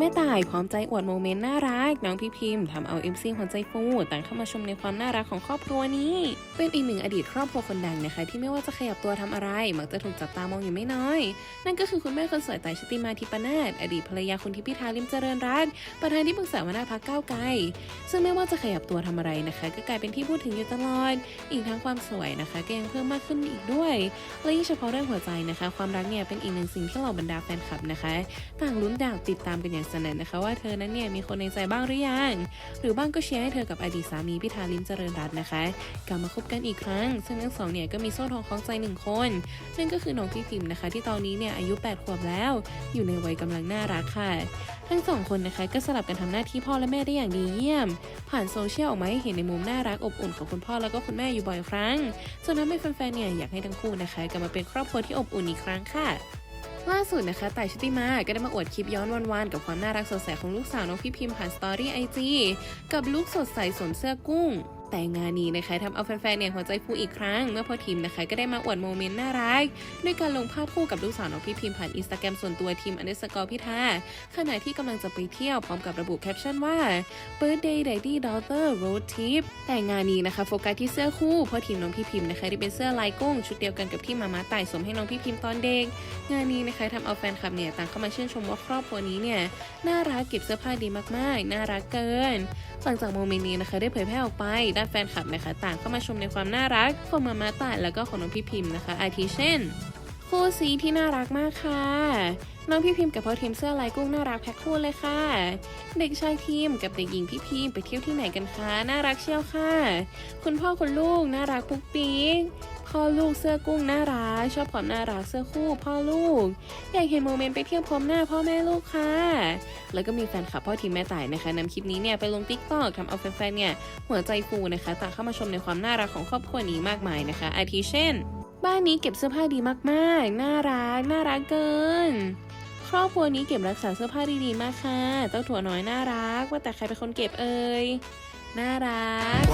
แม่ต่ายพร้อมใจอวดโมเมนต์น่ารัก น้องพี่พิมพ์ทำเอา MC หัวใจฟูต่างเข้ามาชมในความน่ารักของครอบครัวนี้ เป็นอีกหนึ่งอดีตครอบครัวคนดังนะคะ ที่ไม่ว่าจะขยับตัวทำอะไร มักจะถูกจับตามองอยู่ไม่น้อย นั่นก็คือคุณแม่คนสวยต่ายชติมาทิปนาศอดีตภรรยาคุณทิพย์พิธาลิมเจริญรัตน์ประธานที่ปรึกษาหัวหน้าพรรคก้าวไกล ซึ่งไม่ว่าจะขยับตัวทำอะไรนะคะ ก็กลายเป็นที่พูดถึงอยู่ตลอด อีกทั้งความสวยนะคะก็ยังเพิ่มมากขึ้นอีกด้วยและยิ่งเฉพาะเรื่องหัวใจนะคะ ความรักเนี่ยเป็นอีกหนึ่งสิ่งที่เหล่าบรรดาแฟนคลับนะคะ ต่างลุ้นอยากติดตามกันอย่างสนั่นนะคะว่าเธอนั้นเนี่ยมีคนในใจบ้างหรือยัง หรือบ้างก็เชียร์ให้เธอกับอดีตสามีพิธาลิมเจริญรัตน์นะคะ กลับมาคบกันอีกครั้ง ซึ่งทั้งสองเนี่ยก็มีโซ่ทองคล้องใจหนึ่งคนนั่นก็คือน้องพี่พิมนะคะ ที่ตอนนี้เนี่ยอายุ 8 ขวบแล้ว อยู่ในวัยกำลังน่ารักค่ะทั้งสองคนนะคะก็สลับกันทำหน้าที่พ่อและแม่ได้อย่างดีเยี่ยม ผ่านโซเชียลออกมาให้เห็นในมุมน่ารักอบอุ่นของคุณพ่อแล้วก็คุณแม่อยู่บ่อยครั้งจนทำให้แฟนๆเนี่ยอยากให้ทั้งคู่นะคะกลับมาเป็นครอบครัวที่อบอุ่นอีกครั้งค่ะ ล่าสุดนะคะต่ายชุติมา ก็ได้มาอวดคลิปย้อนวันๆกับความน่ารักสดใสของลูกสาวน้องพี่พิมพ์ผ่านสตอรี่ไอจีกับลูกสดใสสวมเสื้อกุ้ง แต่งานนี้นะคะทำเอาแฟนๆเนี่ยหัวใจฟูอีกครั้ง เมื่อพ่อทีมนะคะ ก็ได้มาอวดโมเมนต์น่ารักด้วยการลงภาพคู่กับลูกสาวน้องพี่พิมพ์ผ่านอินสตาแกรมส่วนตัวทีมอันเดอร์สกอร์พิธาขณะที่กำลังจะไปเที่ยวพร้อมกับระบุแคปชั่นว่า Birthday Daddy Daughter Road Trip แต่งานนี้นะคะโฟกัสที่เสื้อคู่พ่อทีมน้องพี่พิมพ์นะคะที่เป็นเสื้อลายกุ้งชุดเดียวกันกับที่มาม่าต่ายสวมให้น้องพี่พิมพ์ตอนเด็กงานนี้นะคะทำเอาแฟนคลับเนี่ยต่างเข้ามาชื่นชมว่าครอบครัวนี้เนี่ยน่ารักเก็บเสื้อผ้าดีมากๆ น่ารักเกิน หลังจากโมเมนต์นี้นะคะได้เผยแพร่ออกไปด้านแฟนคลับนะคะ ต่างเข้ามาชมในความน่ารักของมาม่าต่ายแล้วก็ของน้องพี่พิมพ์นะคะ อาทิเช่นคู่ซีที่น่ารักมากค่ะ น้องพี่พิมพ์กับพ่อทีมเสื้อลายกุ้งน่ารักแพ็คคู่เลยค่ะ เด็กชายทีมกับเด็กหญิงพี่พิมพ์ไปเที่ยวที่ไหนกันคะ น่ารักเชียวค่ะ คุณพ่อคุณลูกน่ารักปุ๊กปิ๊ก พ่อลูกเสื้อกุ้งน่ารักชอบความน่ารักเสื้อคู่พ่อลูก อยากเห็นโมเมนต์ไปเที่ยวพร้อมหน้าพ่อแม่ลูกค่ะ แล้วก็มีแฟนคลับพ่อทีมแม่ต่ายนะคะนำคลิปนี้เนี่ยไปลงติ๊กต็อกทำเอาแฟนๆเนี่ยหัวใจฟูนะคะต่างเข้ามาชมในความน่ารักของครอบครัวนี้มากมายนะคะ อาทิเช่น บ้านนี้เก็บเสื้อผ้าดีมากๆ น่ารักน่ารักเกินครอบครัวนี้เก็บรักษาเสื้อผ้าดีๆมากค่ะ เจ้าถั่วน้อยน่ารัก ว่าแต่ใครเป็นคนเก็บเอ่ย น่ารัก